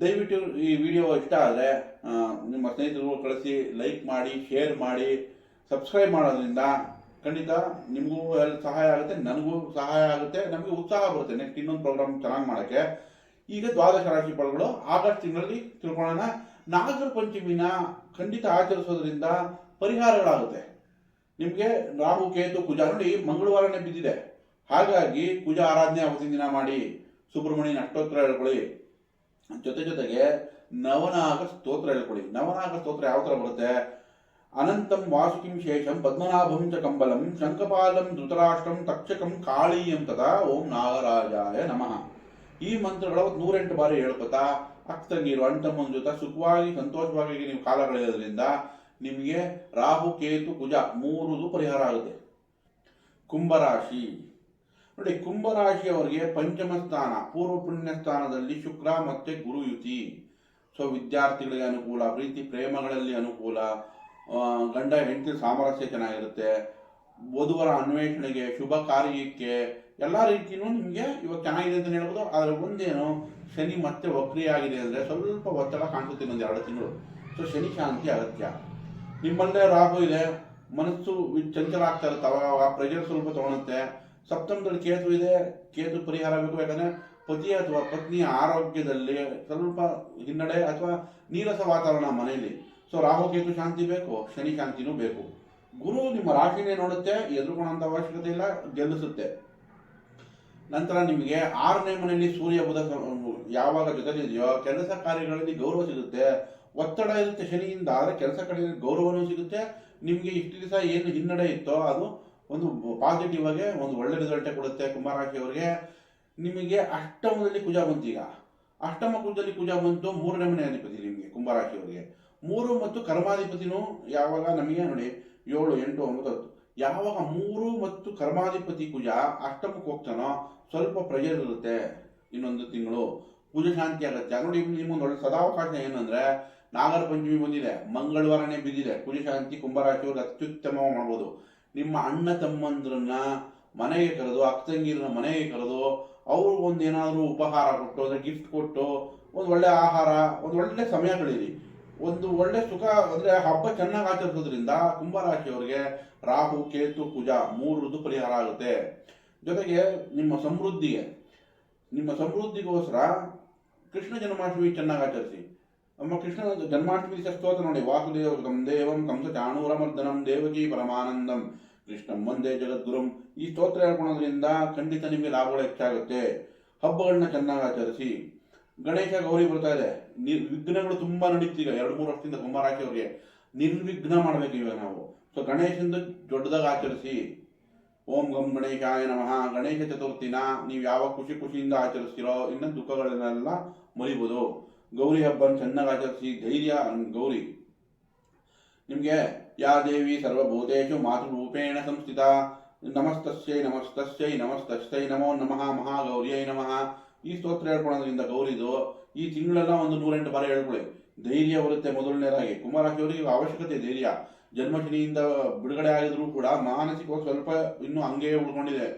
ದಯವಿಟ್ಟು ಈ ವಿಡಿಯೋ ಇಷ್ಟ ಆದರೆ ನಿಮ್ಮ ಸ್ನೇಹಿತರು ಕಳಿಸಿ ಲೈಕ್ ಮಾಡಿ ಶೇರ್ ಮಾಡಿ ಸಬ್ಸ್ಕ್ರೈಬ್ ಮಾಡೋದ್ರಿಂದ ಖಂಡಿತ ನಿಮಗೂ ಎಲ್ಲಿ ಸಹಾಯ ಆಗುತ್ತೆ, ನನಗೂ ಸಹಾಯ ಆಗುತ್ತೆ, ನಮಗೆ ಉತ್ಸಾಹ ಬರುತ್ತೆ ನೆಕ್ಸ್ಟ್ ಇನ್ನೊಂದು ಪ್ರೋಗ್ರಾಮ್ ಚೆನ್ನಾಗಿ ಮಾಡೋಕ್ಕೆ. ಈಗ ದ್ವಾದಶ ರಾಶಿ ಫಲಗಳು, ಆಗಸ್ಟ್ ತಿಂಗಳಲ್ಲಿ ತಿಳ್ಕೊಳ್ಳೋಣ. ನಾಗರ ಪಂಚಮಿನ ಖಂಡಿತ ಆಚರಿಸೋದ್ರಿಂದ ಪರಿಹಾರಗಳಾಗುತ್ತೆ. ನಿಮಗೆ ರಾಹು, ಕೇತು, ಕುಜ, ನೋಡಿ, ಮಂಗಳವಾರನೇ ಬಿದ್ದಿದೆ. ಹಾಗಾಗಿ ಕುಜ ಆರಾಧನೆ ಅವತ್ತಿನ ದಿನ ಮಾಡಿ. ಸುಬ್ರಹ್ಮಣ್ಯನ ಅಷ್ಟೋತ್ತರ ಹೇಳ್ಕೊಳ್ಳಿ ಜೊತೆ ಜೊತೆಗೆ ನವನಾಗ ಸ್ತೋತ್ರ ಹೇಳ್ಕೊಳ್ಳಿ ನವನಾಗ ಸ್ತೋತ್ರ ಯಾವ ಥರ ಬರುತ್ತೆ? ಅನಂತಂ ವಾಸುಕಿಂ ಶೇಷಂ ಪದ್ಮನಾಭಂ ಚ ಕಂಬಲಂ ಶಂಕಪಾಲಂ ಧೃತರಾಷ್ಟ್ರಂ ತಕ್ಷಕಂ ಕಾಳೀಯಂ ತದಾ ಓಂ ನಾಗರಾಜಾಯ ನಮಃ. ಈ ಮಂತ್ರಗಳ ನೂರೆಂಟು ಬಾರಿ ಹೇಳ್ಕೊತಾ ಅಕ್ತಂಗೀರು ಅಣ್ತಮ್ಮನ ಜೊತೆ ಸುಖವಾಗಿ, ಸಂತೋಷವಾಗಿ ನೀವು ಕಾಲ ಕಳೆಯೋದ್ರಿಂದ ನಿಮಗೆ ರಾಹು, ಕೇತು, ಕುಜ ಮೂರುದು ಪರಿಹಾರ ಆಗುತ್ತೆ. ಕುಂಭರಾಶಿ ನೋಡಿ, ಕುಂಭರಾಶಿಯವರಿಗೆ ಪಂಚಮ ಸ್ಥಾನ ಪೂರ್ವ ಪುಣ್ಯ ಸ್ಥಾನದಲ್ಲಿ ಶುಕ್ರ ಮತ್ತೆ ಗುರು ಯುತಿ. ಸೊ, ವಿದ್ಯಾರ್ಥಿಗಳಿಗೆ ಅನುಕೂಲ, ಪ್ರೀತಿ, ಪ್ರೇಮಗಳಲ್ಲಿ ಅನುಕೂಲ ಗಂಡ ಹೆಂಡತಿ ಸಾಮರಸ್ಯ ಚೆನ್ನಾಗಿರುತ್ತೆ, ವಧುವರ ಅನ್ವೇಷಣೆಗೆ, ಶುಭ ಕಾರ್ಯಕ್ಕೆ ಎಲ್ಲ ರೀತಿಯೂ ನಿಮಗೆ ಇವಾಗ ಚೆನ್ನಾಗಿದೆ ಅಂತ ಹೇಳ್ಬೋದು. ಆದರೆ ಒಂದೇನು, ಶನಿ ಮತ್ತೆ ವಕ್ರಿಯಾಗಿದೆ ಅಂದರೆ ಸ್ವಲ್ಪ ಒತ್ತಡ ಕಾಣಿಸುತ್ತೆ ಒಂದು ಎರಡು ತಿಂಗಳು. ಸೊ, ಶನಿ ಶಾಂತಿ ಅಗತ್ಯ. ನಿಮ್ಮಲ್ಲೇ ರಾಹು ಇದೆ, ಮನಸ್ಸು ಚಂಚಲ ಆಗ್ತಾ ಇರುತ್ತೆ, ಅವಾಗ ಪ್ರೆಷರ್ ಸ್ವಲ್ಪ ತಗೊಳುತ್ತೆ. ಸಪ್ತಮದಲ್ಲಿ ಕೇತು ಇದೆ, ಕೇತು ಪರಿಹಾರ ಬೇಕು. ಯಾಕಂದರೆ ಪತಿ ಅಥವಾ ಪತ್ನಿಯ ಆರೋಗ್ಯದಲ್ಲಿ ಸ್ವಲ್ಪ ಹಿನ್ನಡೆ ಅಥವಾ ನೀರಸ ವಾತಾವರಣ ಮನೆಯಲ್ಲಿ. ಸೊ ರಾಹು, ಕೇತು ಶಾಂತಿ ಬೇಕು, ಶನಿ ಶಾಂತಿನೂ ಬೇಕು. ಗುರು ನಿಮ್ಮ ರಾಶಿನೇ ನೋಡುತ್ತೆ ಎದುರುಕೊಳ್ಳುವಂತ ಅವಶ್ಯಕತೆ ಇಲ್ಲ, ಗೆಲ್ಲಿಸುತ್ತೆ. ನಂತರ ನಿಮಗೆ ಆರನೇ ಮನೆಯಲ್ಲಿ ಸೂರ್ಯ, ಬುಧ ಯಾವಾಗ ಯಾವಾಗ ಜೊತೆಲಿದೆಯೋ, ಕೆಲಸ ಕಾರ್ಯಗಳಲ್ಲಿ ಗೌರವ ಸಿಗುತ್ತೆ. ಒತ್ತಡ ಇರುತ್ತೆ ಶನಿಯಿಂದ, ಆದರೆ ಕೆಲಸ ಕಡೆಯಲ್ಲಿ ಗೌರವನೂ ಸಿಗುತ್ತೆ. ನಿಮಗೆ ಇಷ್ಟು ದಿವಸ ಏನು ಹಿನ್ನಡೆ ಇತ್ತೋ, ಅದು ಒಂದು ಪಾಸಿಟಿವ್ ಆಗಿ ಒಂದು ಒಳ್ಳೆ ರಿಸಲ್ಟೇ ಕೊಡುತ್ತೆ ಕುಂಭರಾಶಿಯವರಿಗೆ ನಿಮಗೆ ಅಷ್ಟಮದಲ್ಲಿ ಕುಜ ಬಂತು ಈಗ. ಅಷ್ಟಮ ಕುಜದಲ್ಲಿ ಕುಜ ಬಂತು ಮೂರನೇ ಮನೆ ಅಧಿಪತಿ ನಿಮಗೆ ಕುಂಭರಾಶಿಯವರಿಗೆ ಮೂರು ಮತ್ತು ಕರ್ಮಾಧಿಪತಿನೂ ಯಾವಾಗ ನಮಗೆ ನೋಡಿ ಏಳು, ಎಂಟು, ಒಂಬತ್ತು ಹತ್ತು. ಯಾವಾಗ ಮೂರು ಮತ್ತು ಕರ್ಮಾಧಿಪತಿ ಕುಜ ಅಷ್ಟಮಕ್ಕೆ ಹೋಗ್ತಾನೋ ಸ್ವಲ್ಪ ಪ್ರೆಷರ್ ಇರುತ್ತೆ ಇನ್ನೊಂದು ತಿಂಗಳು. ಕುಜ ಶಾಂತಿ ಆಗುತ್ತೆ. ನೋಡಿ ನಿಮ್ಮೊಂದು ಒಳ್ಳೆ ಸದಾವಕಾಶ ಏನಂದ್ರೆ ನಾಗರ ಪಂಚಮಿ ಬಂದಿದೆ, ಮಂಗಳವಾರನೇ ಬಿದ್ದಿದೆ. ಪೂಜೆ ಶಾಂತಿ ಕುಂಭರಾಶಿಯವ್ರಿಗೆ ಅತ್ಯುತ್ತಮ ಮಾಡ್ಬೋದು. ನಿಮ್ಮ ಅಣ್ಣ ತಮ್ಮಂದ್ರನ್ನ ಮನೆಗೆ ಕರೆದು, ಅಕ್ಕ ತಂಗಿರನ್ನ ಮನೆಗೆ ಕರೆದು ಅವ್ರಿಗೆ ಒಂದು ಏನಾದರೂ ಉಪಹಾರ ಕೊಟ್ಟು, ಅಂದ್ರೆ ಗಿಫ್ಟ್ ಕೊಟ್ಟು, ಒಂದು ಒಳ್ಳೆ ಆಹಾರ, ಒಂದು ಒಳ್ಳೆ ಸಮಯ ಕಳೀರಿ. ಒಂದು ಒಳ್ಳೆ ಸುಖ, ಅಂದ್ರೆ ಹಬ್ಬ ಚೆನ್ನಾಗಿ ಆಚರಿಸೋದ್ರಿಂದ ಕುಂಭರಾಶಿಯವರಿಗೆ ರಾಹು, ಕೇತು, ಕುಜ ಮೂರುದು ಪರಿಹಾರ ಆಗುತ್ತೆ. ಜೊತೆಗೆ ನಿಮ್ಮ ಸಮೃದ್ಧಿಗೆ, ನಿಮ್ಮ ಸಮೃದ್ಧಿಗೋಸ್ಕರ ಕೃಷ್ಣ ಜನ್ಮಾಷ್ಟಮಿ ಚೆನ್ನಾಗಿ ಆಚರಿಸಿ. ನಮ್ಮ ಕೃಷ್ಣನ ಜನ್ಮಾಷ್ಟಮಿ ಸ್ತೋತ್ರ ನೋಡಿ, ವಾಸುದೇವ ಸುತಂ ದೇವಂ ಕಂಸ ಚಾಣೂರಮರ್ದನಂ ದೇವಕಿ ಪರಮಾನಂದಂ. ಕೃಷ್ಣಂ ಒಂದೇ ಜಗದ್ಗುರುಂ. ಈ ಸ್ತೋತ್ರ ಹೇಳ್ಕೊಳೋದ್ರಿಂದ ಖಂಡಿತ ನಿಮಗೆ ಲಾಭಗಳು ಹೆಚ್ಚಾಗುತ್ತೆ. ಹಬ್ಬಗಳನ್ನ ಚೆನ್ನಾಗಿ ಆಚರಿಸಿ. ಗಣೇಶ ಗೌರಿ ಬರ್ತಾ ಇದೆ. ವಿಘ್ನಗಳು ತುಂಬಾ ನಡೀತೀಗ. ಎರಡು ಮೂರು ವರ್ಷದಿಂದ ಕುಂಭರಾಶಿಯವರಿಗೆ ನಿರ್ವಿಘ್ನ ಮಾಡ್ಬೇಕು ಇವಾಗ ನಾವು. ಸೊ ಗಣೇಶಂದು ದೊಡ್ಡದಾಗಿ ಆಚರಿಸಿ. ಓಂ ಗಂ ಗಣೇಶಾಯ ನಮಃ. ಗಣೇಶ ಚತುರ್ಥಿನ ನೀವು ಯಾವ ಖುಷಿ ಖುಷಿಯಿಂದ ಆಚರಿಸ್ತೀರೋ, ಇನ್ನು ದುಃಖಗಳನ್ನೆಲ್ಲ ಮರಿಬೋದು. ಗೌರಿ ಹಬ್ಬ ಚೆನ್ನಾಗಿ ಆಚರಿಸಿ ಧೈರ್ಯ ಗೌರಿ. ನಿಮಗೆ ಯಾ ದೇವಿ ಸರ್ವಭೂತೇಶು ಮಾತೃರೂಪೇಣ ಸಂಸ್ಥಿತ. ನಮಸ್ತಸ್ಯೈ ನಮಸ್ತಸ್ಯೈ ನಮಸ್ತಸ್ಯೈ ನಮೋ ನಮಃ, ಮಹಾಗೌರಿಯೈ ನಮಃ. ಈ ಸ್ತೋತ್ರ ಹೇಳ್ಕೊಳ್ಳೋದ್ರಿಂದ ಗೌರಿದು ಈ ತಿಂಗಳೆಲ್ಲ ಒಂದು ನೂರೆಂಟು ಬಾರಿ ಹೇಳ್ಕೊಳ್ಳಿ. ಧೈರ್ಯ ಬರುತ್ತೆ ಮೊದಲನೇದಾಗಿ. ಕುಮಾರಾಶಿಯವರಿಗೆ ಅವಶ್ಯಕತೆ ಧೈರ್ಯ. ಜನ್ಮಶನಿಯಿಂದ ಬಿಡುಗಡೆ ಆಗಿದ್ರೂ ಕೂಡ ಮಾನಸಿಕವಾಗಿ ಸ್ವಲ್ಪ ಇನ್ನೂ ಹಂಗೆ ಉಳ್ಕೊಂಡಿದೆ.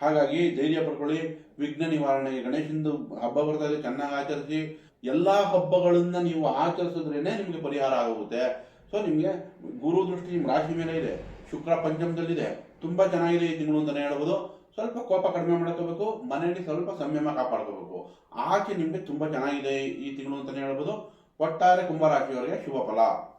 ಹಾಗಾಗಿ ಧೈರ್ಯ ಪಡ್ಕೊಳ್ಳಿ. ವಿಘ್ನ ನಿವಾರಣೆಗೆ ಗಣೇಶಂದು ಹಬ್ಬ ಬರ್ತಾ ಇದೆ ಚೆನ್ನಾಗಿ ಆಚರಿಸಿ ಎಲ್ಲಾ ಹಬ್ಬಗಳನ್ನ ನೀವು ಆಚರಿಸಿದ್ರೇನೆ ನಿಮಗೆ ಪರಿಹಾರ ಆಗುತ್ತೆ. ಸೊ ನಿಮಗೆ ಗುರು ದೃಷ್ಟಿ ನಿಮ್ಮ ರಾಶಿ ಮೇಲೆ ಇದೆ. ಶುಕ್ರ ಪಂಚಮದಲ್ಲಿದೆ. ತುಂಬಾ ಚೆನ್ನಾಗಿದೆ ಈ ತಿಂಗಳು ಅಂತಾನೆ ಹೇಳ್ಬೋದು. ಸ್ವಲ್ಪ ಕೋಪ ಕಡಿಮೆ ಮಾಡ್ಕೋಬೇಕು. ಮನೆಯಲ್ಲಿ ಸ್ವಲ್ಪ ಸಂಯಮ ಕಾಪಾಡ್ಕೋಬೇಕು. ಆಚೆ ನಿಮಗೆ ತುಂಬಾ ಚೆನ್ನಾಗಿದೆ ಈ ತಿಂಗಳು ಅಂತಾನೆ ಹೇಳ್ಬೋದು. ಒಟ್ಟಾರೆ ಕುಂಭರಾಶಿಯವರಿಗೆ ಶುಭ ಫಲ.